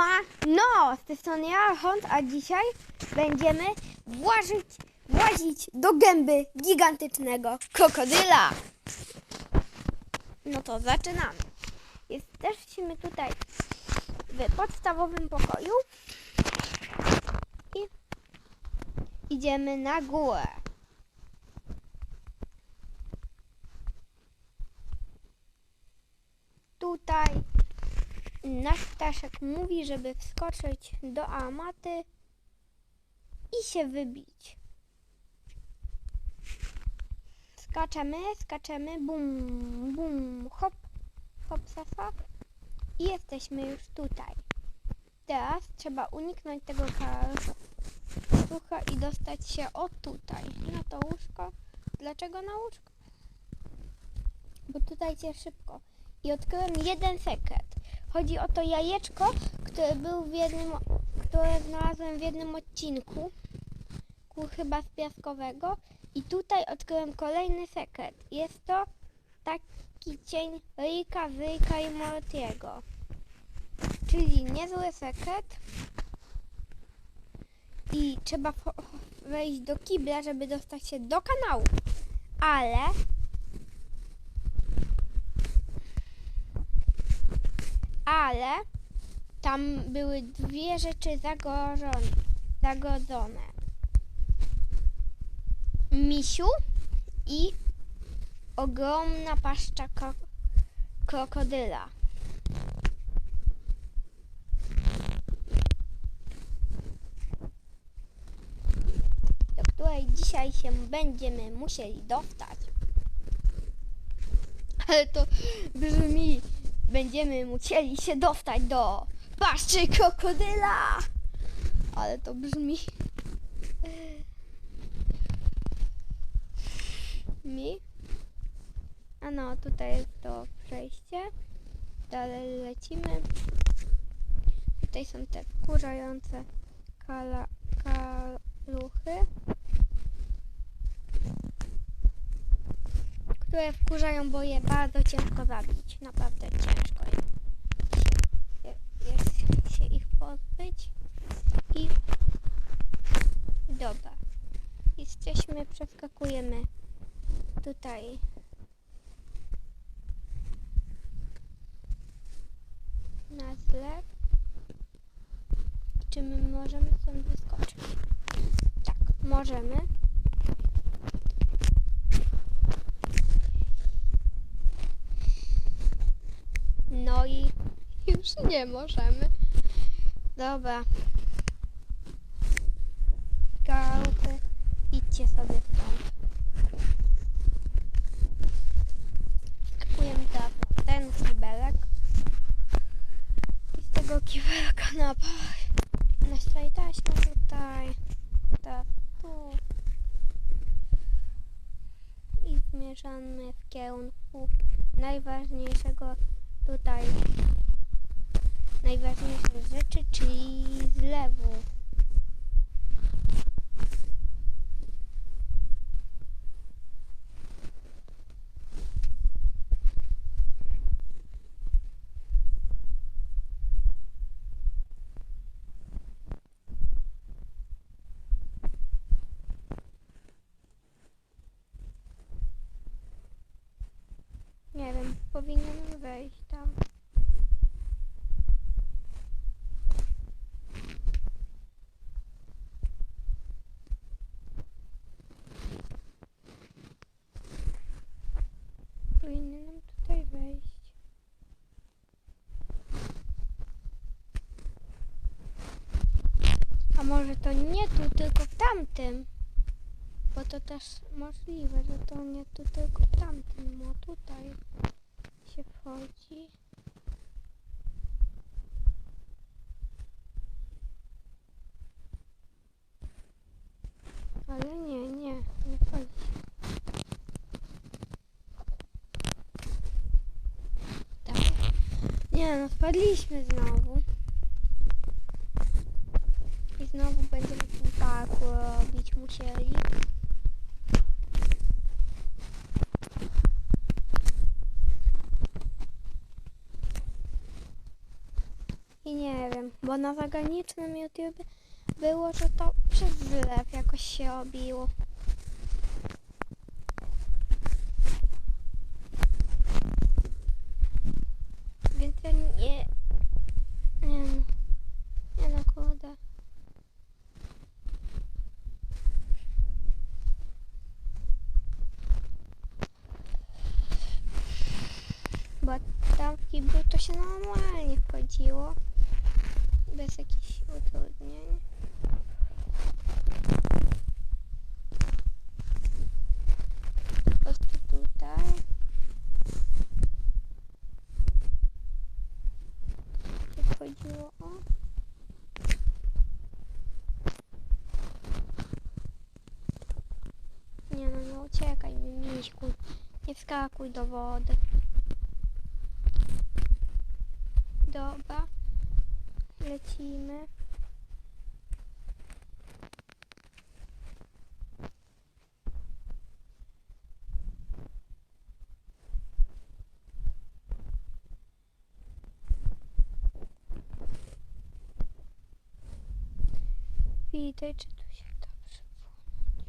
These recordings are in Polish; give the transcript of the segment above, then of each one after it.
Siema! No, z tej strony ja, Hont, a dzisiaj będziemy włażyć, włazić do gęby gigantycznego krokodyla. No to zaczynamy. Jesteśmy tutaj w podstawowym pokoju i idziemy na górę. Tutaj Nasz ptaszek mówi, żeby wskoczyć do armaty i się wybić. Skaczemy, skaczemy, bum, bum, hop, hop, safa i jesteśmy już tutaj. Teraz trzeba uniknąć tego karalucha i dostać się o tutaj, na to łóżko. Dlaczego na łóżko? Bo tutaj cię szybko. I odkryłem jeden sekret. Chodzi o to jajeczko, które był w jednym, które znalazłem w jednym odcinku, ku- chyba z piaskowego. I tutaj odkryłem kolejny sekret. Jest to taki cień Rika, Zyjka i Mortiego. Czyli niezły sekret. I trzeba wejść do kibla, żeby dostać się do kanału. Ale ale tam były dwie rzeczy zagrożone, zagrodzone. Misiu i ogromna paszcza kro krokodyla. Do której dzisiaj się będziemy musieli dostać. Ale to brzmi będziemy musieli się dostać do paszczy krokodyla. Ale to brzmi. Mi? A no, tutaj jest to przejście. Dalej lecimy. Tutaj są te wkurzające kala, kaluchy. Które wkurzają, bo je bardzo ciężko zabić. Naprawdę ciężko jest, jest się ich pozbyć. I dobra. Jesteśmy, przeskakujemy tutaj. Na zlew. Czy my możemy stąd wyskoczyć? Tak, możemy. No i już nie możemy. Dobra. Gałpy, idźcie sobie stąd. Skakujemy teraz ten kibelek. I z tego kibelka na Nastaje taśma tutaj. Tak, tu. I zmierzamy w kierunku najważniejszego tutaj najważniejsze rzeczy, czyli zlewu. Nie wiem, powinienem wejść tam. Powinienem tutaj wejść. A może to nie tu, tylko w tamtym? Bo to też możliwe, że to nie tu, tylko w tamtym. Bo tutaj się wchodzi. Ale nie, nie, nie wchodzi. Tak. Nie no, spadliśmy znowu. I znowu będziemy ten parkour robić musieli. I nie wiem, bo na zagranicznym YouTube było, że to przez zlew jakoś się obiło. Więc ja nie... Nie no. Nie no, kurde. Bo tam w kiblu to się normalnie wchodziło. Bez jakichś utrudnień. Po prostu tutaj. się wchodziło. O. Nie no, no uciekaj mi, miśku. Nie wskakuj do wody. Dobra. Lecimy. Witaj, czy tu się dobrze włączyć.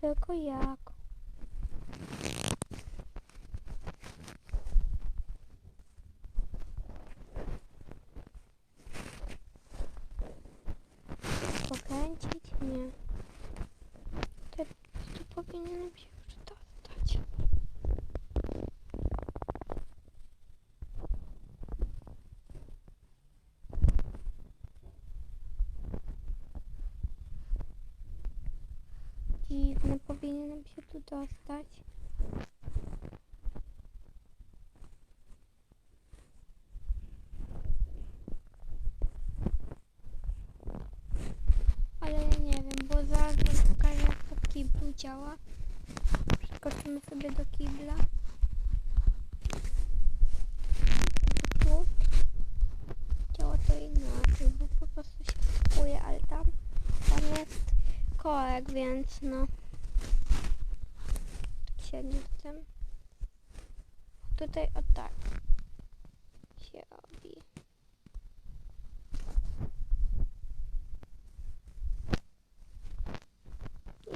Tylko jak? Pokręcić? Nie. To, to powinienem się już dostać. Dziwne, powinienem się tu dostać. Ale nie wiem, bo zaraz pokażę jak to kiblu działa. Przeskoczymy sobie do kibla. Tu. Działa to inaczej, bo po prostu się skakuje, ale tam, tam jest korek, więc no. Tak się nie chcę. Tutaj o tak się robi.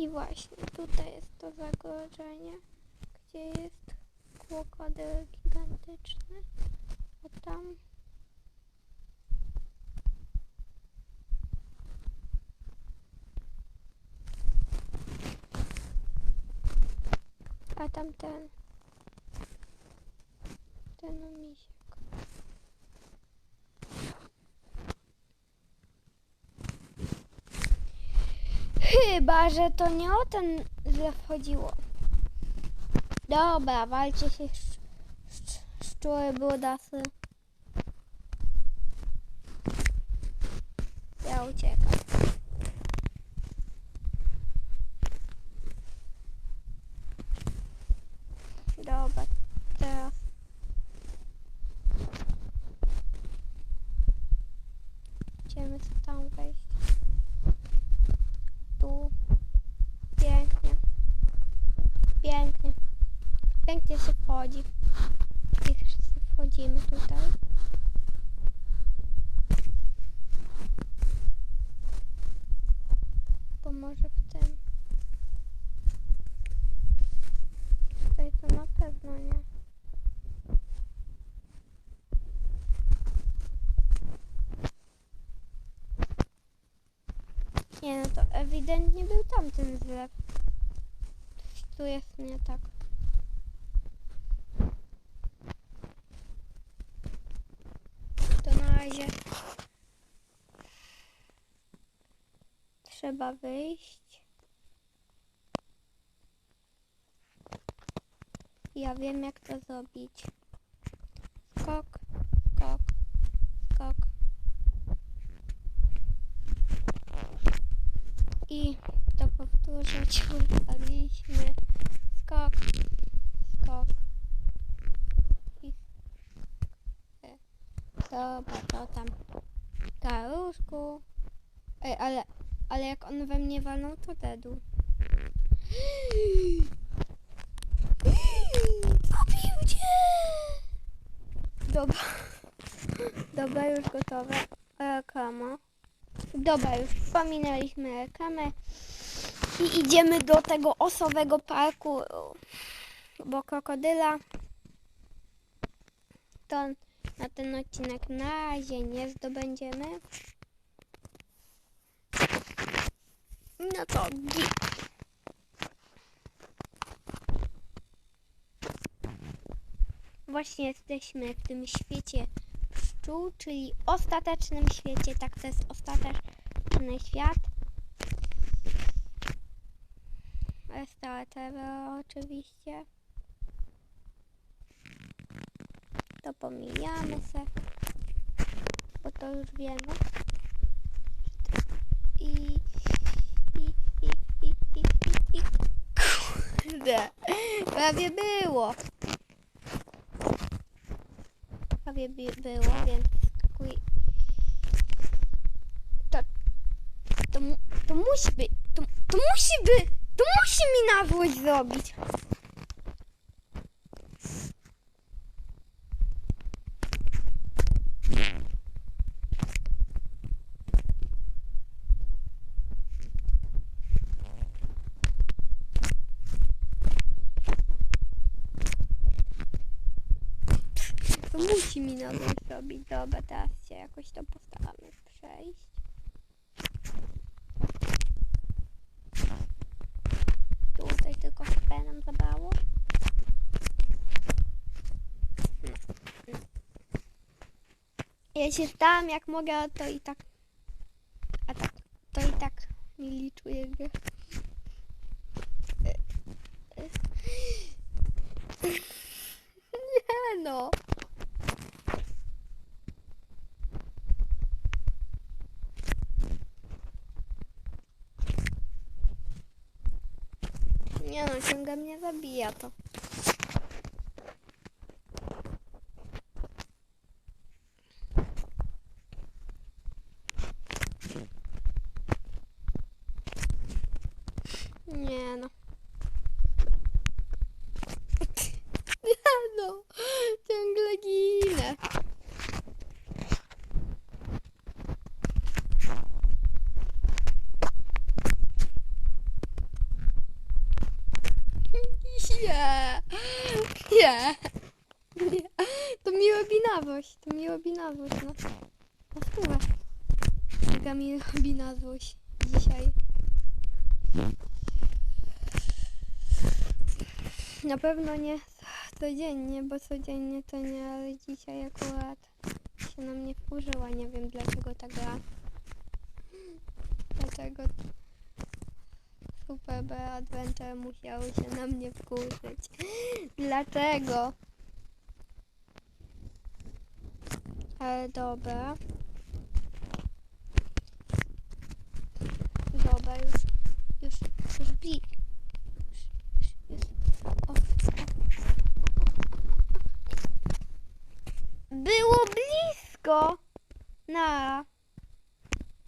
I właśnie tutaj jest to zagrożenie, gdzie jest krokodyl gigantyczny. A tam A tam ten. Misiek. Chyba, że to nie o ten zlew chodziło. Dobra, walcie się szcz- szcz- szczury. Ja uciekam. Dobra, teraz. Idziemy co tam wejść. Tu. Pięknie. Pięknie. Pięknie się wchodzi. I wszyscy wchodzimy tutaj. Bo może w tym. Tutaj to na pewno nie. Nie no to ewidentnie był tamten. Coś tu jest nie tak. To na razie trzeba wyjść. Ja wiem jak to zrobić. Skok, skok, skok. I to powtórzyć wypaliśmy. Skok, skok. I e, Dobra, to tam. Karuszku. Ej, ale, ale jak on we mnie walnął, to dedu. Zabił cię! Dobra. Dobra, już gotowe. Reklama. Dobra, już wspominaliśmy reklamę. I idziemy do tego osowego parku, bo krokodyla to na ten odcinek na razie nie zdobędziemy. No to git. Właśnie jesteśmy w tym świecie pszczół, czyli ostatecznym świecie. Tak, to jest ostateczny świat. Restauratora oczywiście. To pomijamy se, bo to już wiemy. I, i, i, i, i, i, i. Kurde, prawie było. Prawie bi- było, więc skakuj. To, to, to musi być, to, to musi być, to musi mi nawój zrobić. To musi mi zrobić. Dobra, teraz się jakoś to postaramy przejść. Tutaj tylko HP nam zabrało. Ja się stałam jak mogę, to i tak. A tak, to i tak mi liczuje. наб'єте. Nawość, to mi robi nawość, no. No wpływa. Jaka mi robi nawość dzisiaj. Na pewno nie codziennie, bo codziennie to nie, ale dzisiaj akurat się na mnie wkurzyła. Nie wiem dlaczego ta gra. Dlatego Super Adventure musiało się na mnie wkurzyć. Dlaczego? Ale dobra. Dobra, już, już, już o. Było blisko. Na.